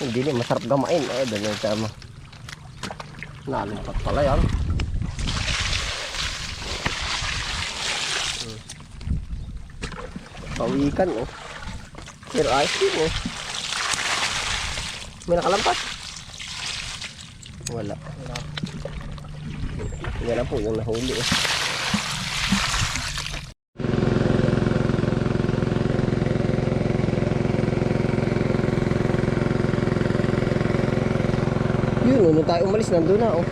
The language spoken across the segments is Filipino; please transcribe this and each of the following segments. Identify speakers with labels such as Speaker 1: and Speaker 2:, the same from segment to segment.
Speaker 1: Hindi na masarap gamain. Eh, yung tama. Nalumpat pala yan. Hmm. Pawikan oh. Pero ayos din oh. May nakalampas. Wala. Na po yung nahuli eh. Oh, nung tayo umalis, nandun na, oh.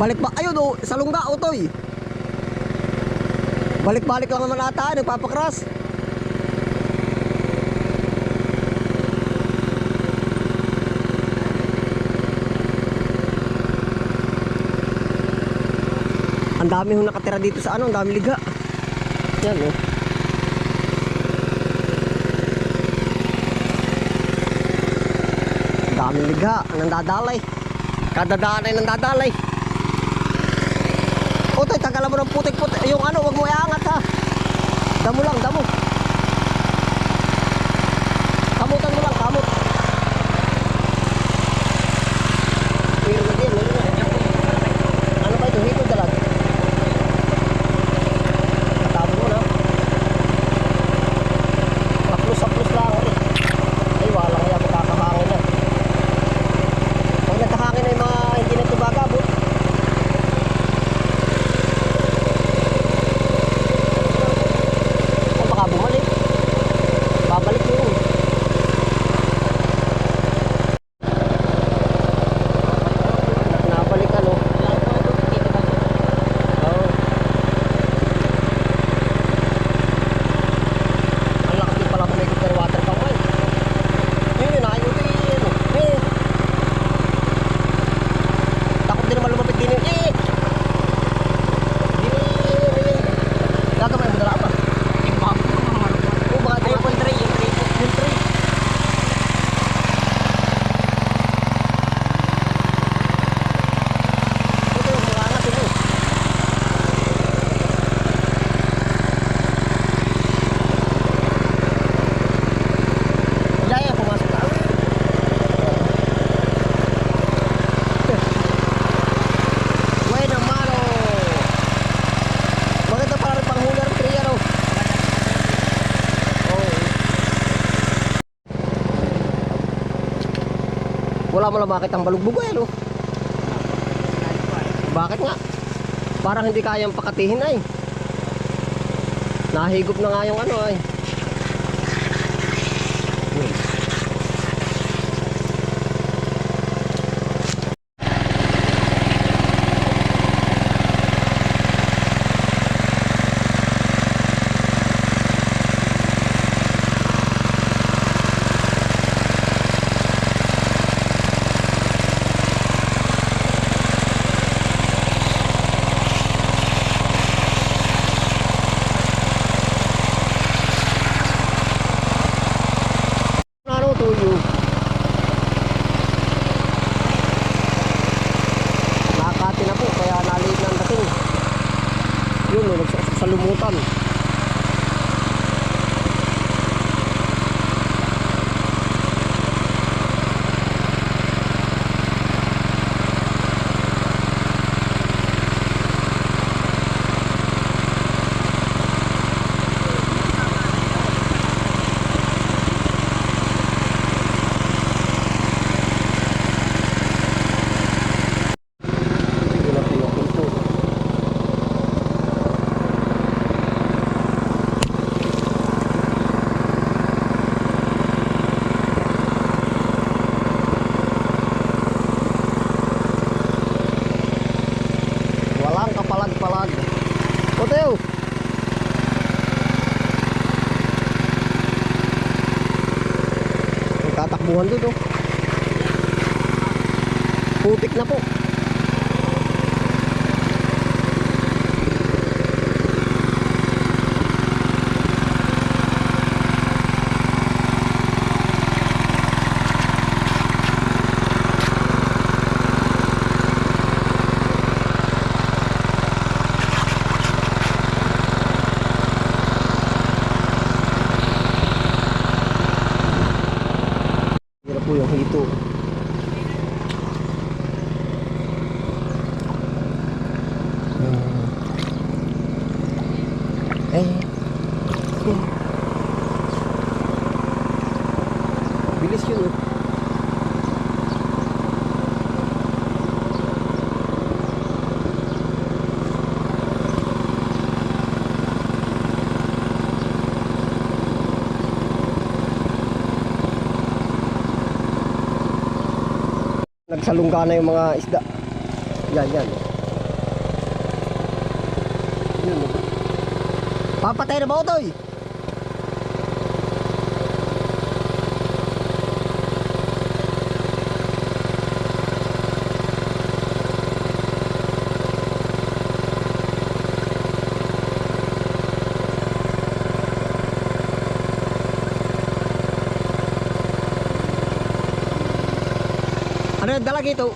Speaker 1: Balik ba? Ayun, oh, sa lungga, oh, toy. Balik-balik lang naman ata, nagpapakras. Ang dami hong nakatira dito sa ano, ang dami liga. Yan oh. Ang dami liga, nandadalay. Kada daan ay nandadalay. O toy, tagalan mo ng putik-putik. Yung ano, wag mo iangat ha. Damo lang, damo. Kamutan mo lang, kamot. Meron na din, meron na. Ano ba ito? Hito dalag. Katapon mo na. Aplos-aplos lang ulit. Ay, wala kaya makakahangin na. Pag nagkahangin ay mga hindi na tumagabot. O baka bumalik. Babalik yun. Nabalik ano. Oo. Ang lakas din pala kumikot ng water pump ay. Yun yun, ayaw din yun. Eh. Takot din naman lumapit din yun. Eh. Di eh. Gagamay mo dala ba? Oo, baka di ba? Yung tray, yung tray. Yung tray. Ito yung mga angat ito. Jaya, pumasok na. Bueno, mano. Maganda para rin panghuli ng tree, ano? Oo. Wala mo lang bakit ang balugbog eh, no? Bakit nga? Parang hindi kayang pakatihin ay. Nahigop na nga yung ano ay. 200 oh. Putik na po. Nagsalungga na yung mga isda. Yan, yan. Oh. Papatay na ba ito eh? Ano yung dalag ito?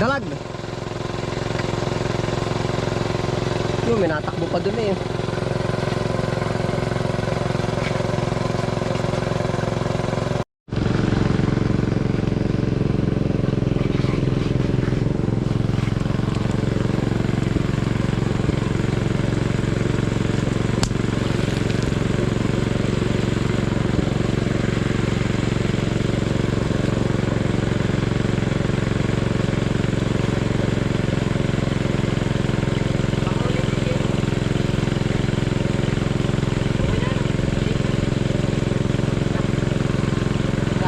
Speaker 1: Dalag. Yung may pa dun eh.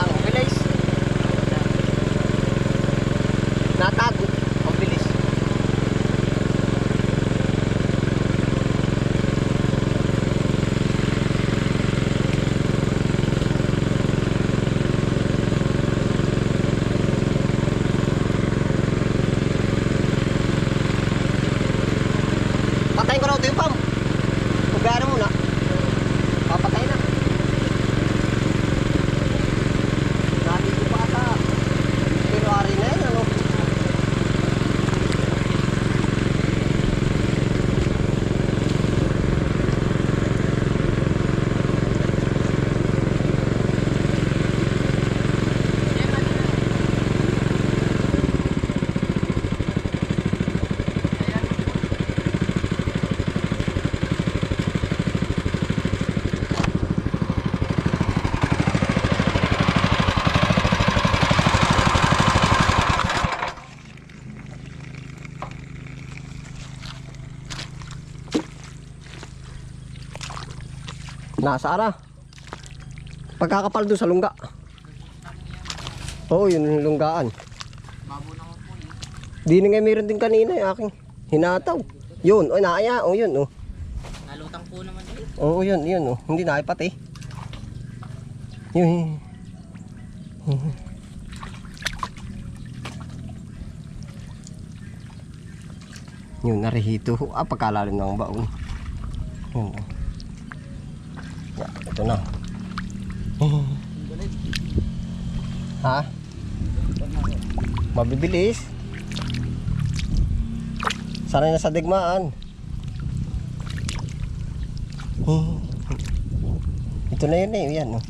Speaker 1: Ang bilis. Natago. Ang bilis. Patayin ko na ito yung pam. Hugayan muna. Papatay na. Dami ko pa ata. Pero ari na yan, ano? Nasa ara. Pagkakapal doon sa lungga. Oo, yun yung lunggaan. Di na nga meron din kanina yung aking hinataw. Yun, o naaya, o yun, o.
Speaker 2: Nalutang po naman eh.
Speaker 1: Oo, yun, yun, o. Hindi na pati. Yun, yun. Yun, narihito. Ah, pagkalalim ng baon. Yun, o. Ito na. ha? Mabibilis. Sanay na sa digmaan. Hmm. Ito na yun eh, yan. Oh.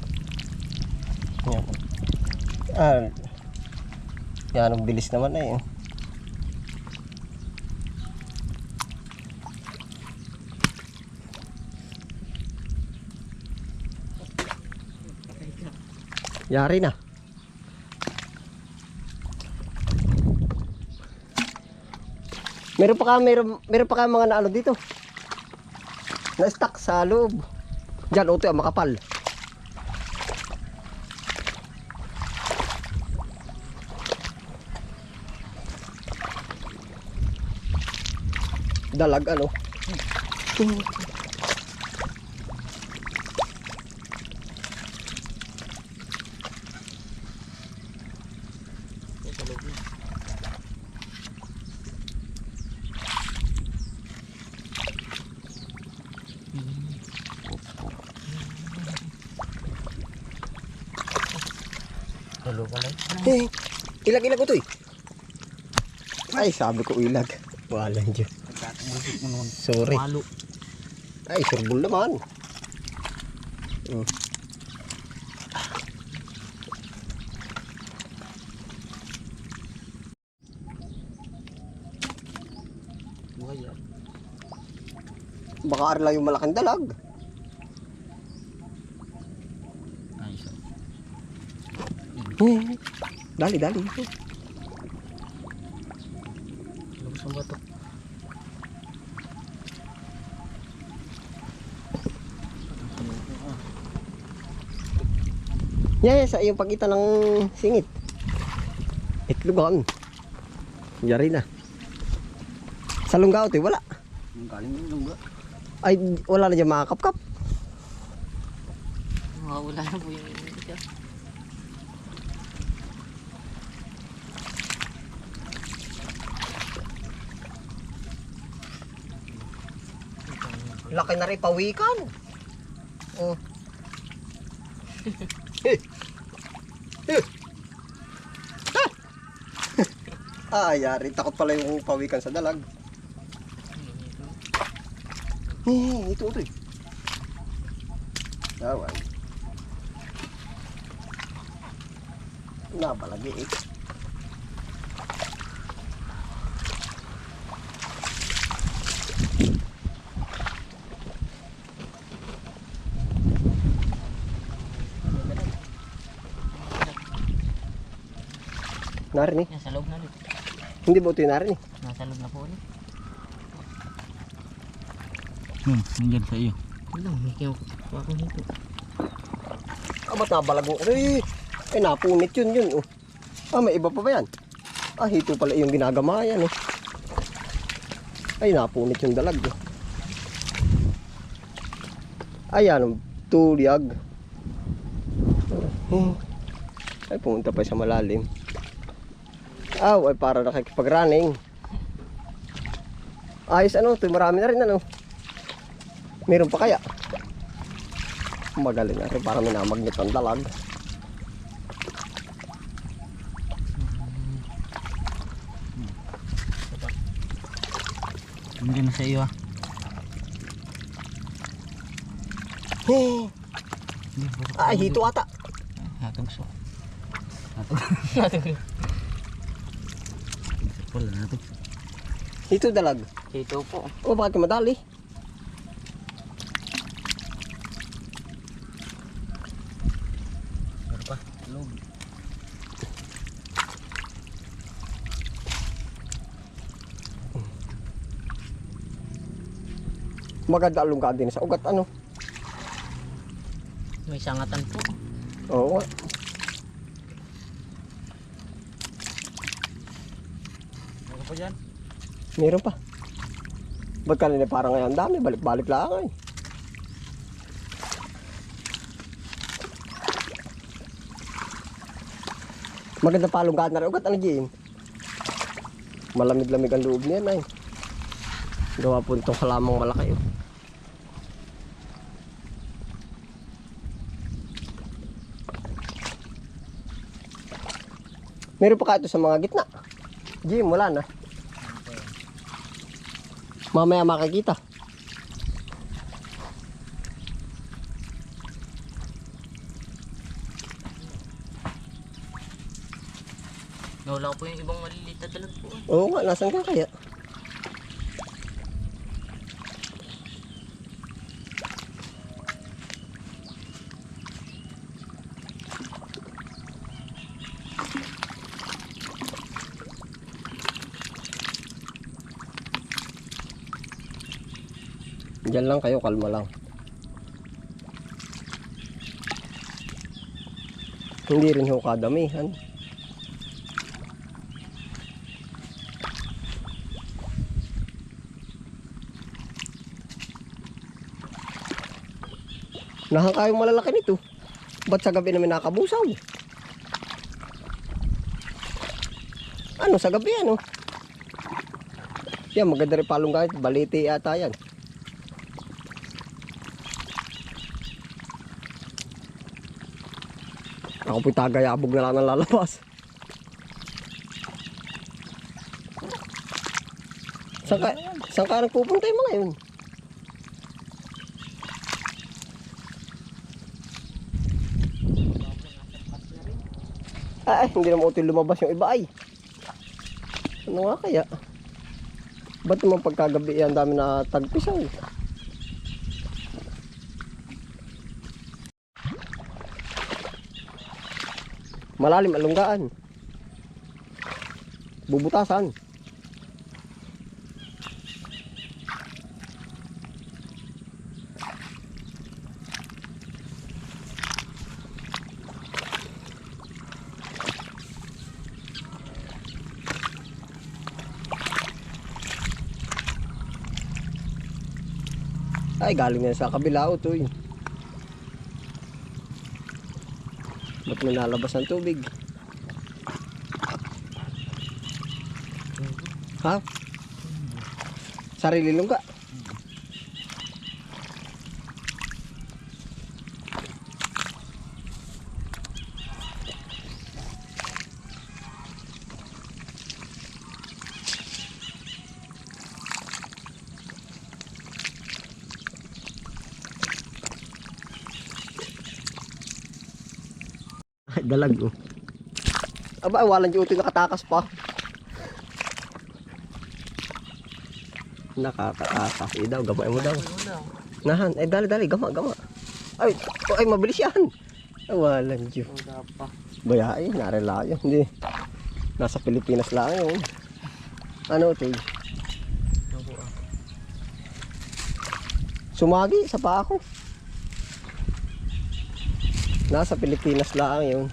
Speaker 1: Yan. Ah, yan, ang bilis naman eh. Yari na. Meron pa ka, meron, meron pa ka mga naano dito. Na-stuck sa loob. Diyan, uto, makapal. Dalag, ano?
Speaker 2: Ilag-ilag
Speaker 1: ko to eh. Ay, sabi ko ilag.
Speaker 2: Walang Diyo.
Speaker 1: Sorry. Ay, surbol naman. Oh. Baka arla yung malaking dalag.
Speaker 2: Ay,
Speaker 1: sorry. Hmm dali, dali.
Speaker 2: Lubos ang bato.
Speaker 1: Yan, yan, sa iyong pagkita ng singit. Itlogan. Yari na. Sa lunggaw, to, wala.
Speaker 2: Ang galing yung lungga.
Speaker 1: Ay, wala na dyan mga kapkap.
Speaker 2: Mawawala na po yung ito.
Speaker 1: Laki na rin pawikan. Oh. ah, yari. Takot pala yung pawikan sa dalag. Eh, ito, ito. eh. Awan. Nabalagi eh. Narin eh.
Speaker 2: Nasa loob na ulit.
Speaker 1: Hindi ba ito yung narin eh?
Speaker 2: Nasa loob na po ulit. Hmm, nandiyan sa iyo. Wala, may kiyaw. Huwag ko nito.
Speaker 1: Ah, ba't nabalago? Ay, ay napunit yun yun. Oh. Ah, may iba pa ba yan? Ah, hito pala yung ginagama yan. Oh. Ay, napunit yung dalag. Oh. Ayan, tulyag. Hmm. Ay, pumunta pa sa malalim. Aw, ay para nakikipag-running. Ayos ano, ito marami na rin ano. Meron pa kaya? Magaling na rin, para may namagnet ang dalag.
Speaker 2: Nandiyan na sa iyo ah. Hindi,
Speaker 1: ay, hito ata.
Speaker 2: Hatog so. Hatog. Hatog. Wala natog.
Speaker 1: Hito dalag.
Speaker 2: Ito po.
Speaker 1: O, bakit madali?
Speaker 2: Meron pa. Loob.
Speaker 1: Maganda along ka din sa ugat, ano?
Speaker 2: May sangatan po.
Speaker 1: Oo nga.
Speaker 2: Meron pa dyan.
Speaker 1: Meron pa. Ba't kanina parang ngayon dami, balik-balik lang ay. Maganda pa along na rin ugat, ano Jim? Malamig-lamig ang loob niyan ay. Gawa po itong halamang malaki. Oh. Meron pa ka ito sa mga gitna. Jim, wala na. Mamaya makikita.
Speaker 2: Nawala po yung ibang maliliit na dalag po.
Speaker 1: Oo nga, nasan ka kaya? Diyan lang kayo, kalma lang. Hindi rin ho kadamihan. Nahan kayong malalaki nito. Ba't sa gabi namin nakabusaw? Ano sa gabi ano? Yan maganda palong kahit baliti yata yan. Ako po'y tagayabog na lang ng lalabas. Saan ka, saan ka nagpupunta yung mga yun? Ay, hindi naman util lumabas yung iba ay. Ano nga kaya? Ba't naman pagkagabi yan dami na tagpisaw? Malalim ang lunggaan. Bubutasan. Ay, galing na sa kabila o to eh. Ba't may ang tubig? Ha? Sarili lungga. Ay, dalag oh. Aba, walang yung utoy nakatakas pa. Nakakatakas. Eh daw, gamay mo daw. Nahan, ay dali dali, gama, gama. Ay, ay mabilis yan. Ay, walang
Speaker 2: pa.
Speaker 1: Bayay, narela yun. Hindi. Nasa Pilipinas lang yun. Ano to?
Speaker 2: Ako ah.
Speaker 1: Sumagi sa paa ko. Nasa Pilipinas lang yun.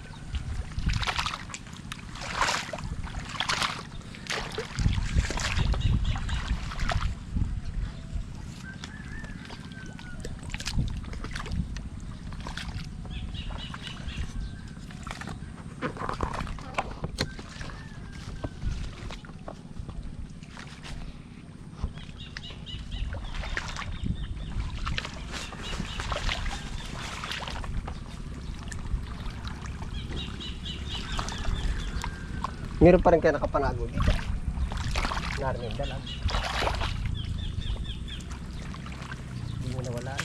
Speaker 1: Meron pa rin kayo nakapanago dito. Narinig dalag. Hindi mo nawala.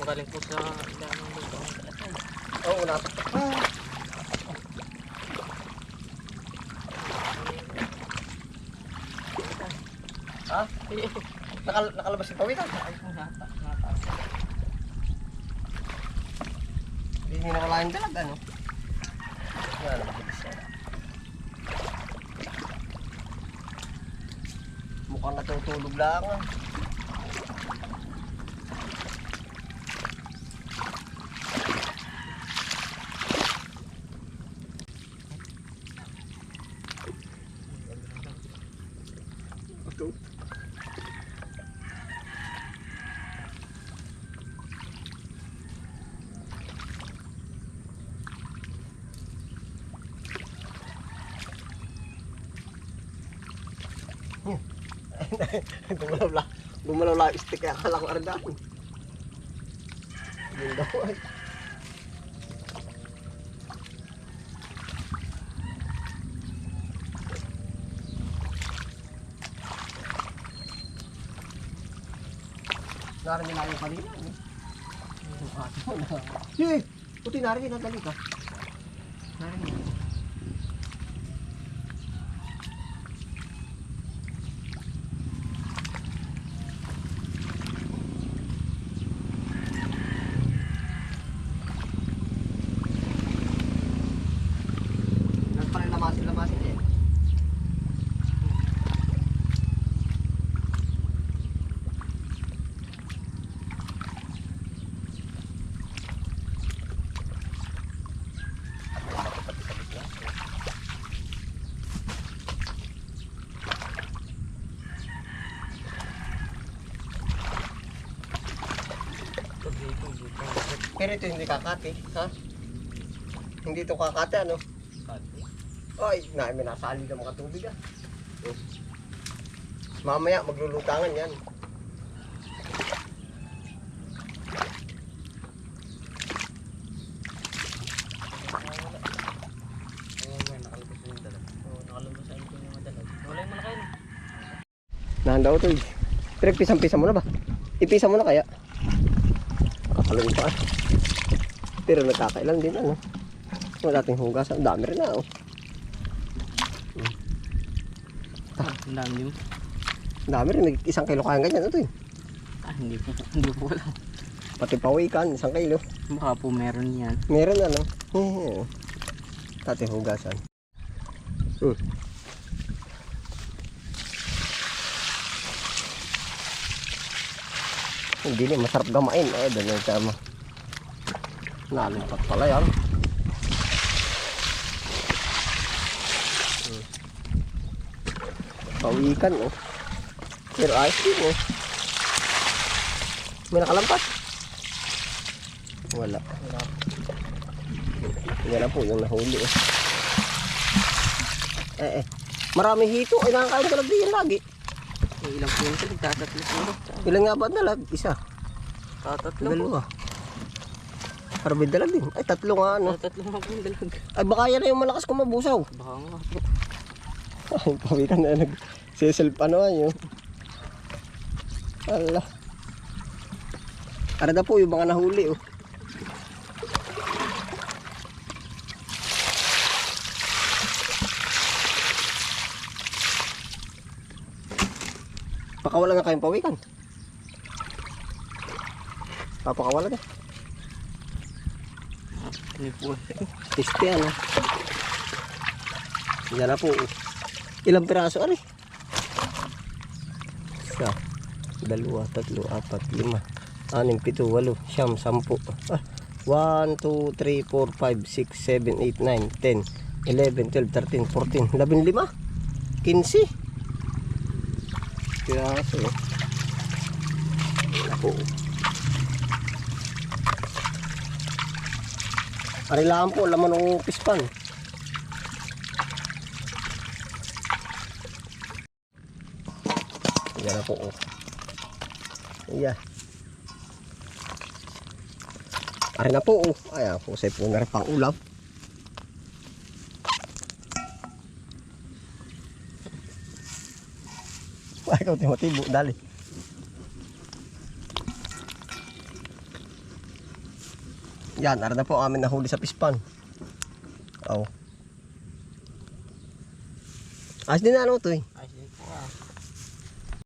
Speaker 2: Magaling po sa ilan ng lupa.
Speaker 1: Oo, natakot pa. Ha? Nakal nakalabas yung pawitan.
Speaker 2: Ay, nata, nata.
Speaker 1: Hindi mo nawala yung dalag, ano? Yan, mabilis yan. Mukhang natutulog lang. ah. Gumalaw lang. Gumalaw lang yung stick kaya akala ko ardahan. Yun daw ay. Narinig na yung kanina. eh. Sige, puti narinig na dali ka. Narinig. Nagpalay Pero ito hindi kakati, ha? Hindi ito kakati, ano? Ay, na, may nasali ng mga tubig, ah. Oh. Mamaya, maglulutangan yan. Nahan daw ito eh. Pero pisang-pisa mo na ba? Ipisa mo na kaya? Nakakalong pa. Pero nagkakailan din ano. Wala ating hugasan. Dami rin na oh.
Speaker 2: Ang dami mo.
Speaker 1: Ang dami rin, isang kilo kaya ganyan. Ito eh.
Speaker 2: Ah, hindi po, hindi po alam.
Speaker 1: Pati pawikan, isang kilo.
Speaker 2: Baka po meron yan.
Speaker 1: Meron ano. Eh, Tati hugasan. Hmm. Hindi na masarap gamain. Eh, doon yung Nalimpat pala yan. Hmm. Pawikan oh. Pero ayos din oh. May nakalampas. Wala. Yan na po yung nahuli eh. Eh eh. Marami hito. Ay nakakain ka lang din lagi.
Speaker 2: Ilang po yung talag? Tatatlo po.
Speaker 1: Ilan nga ba dalag? Isa.
Speaker 2: Tatatlo po.
Speaker 1: Dalawa. Para may dalag din. Ay tatlo nga ano.
Speaker 2: Tatatlo nga po yung dalag.
Speaker 1: Ay baka yan na yung malakas kung mabusaw.
Speaker 2: Baka nga po.
Speaker 1: Ay pawikan na nag siself ano yun. Ala. Para na po yung mga nahuli oh. Pakawala nga kayong pawikan. Papakawala na.
Speaker 2: Hindi po.
Speaker 1: Tiste ano. Yan na po. Ilang piraso ari? Isa, dalawa, tatlo, apat, lima, anim, pito, walo, siyam, sampu. Ah, 1, 2, 3, 4, 5, 6, 7, 8, 9, 10, 11, 12, 13, 14, 15, 15. Piraso. eh. Yan po. Ari lang po, laman ng pispan. Yan na po. Oh. Ayan. Ari na po. Oh. Ayan po. Say po na pang ulam. Ay, ikaw timatibo. Dali. Yan, ara na po amin nahuli sa pispan. Oh. Ayos din na ano to eh.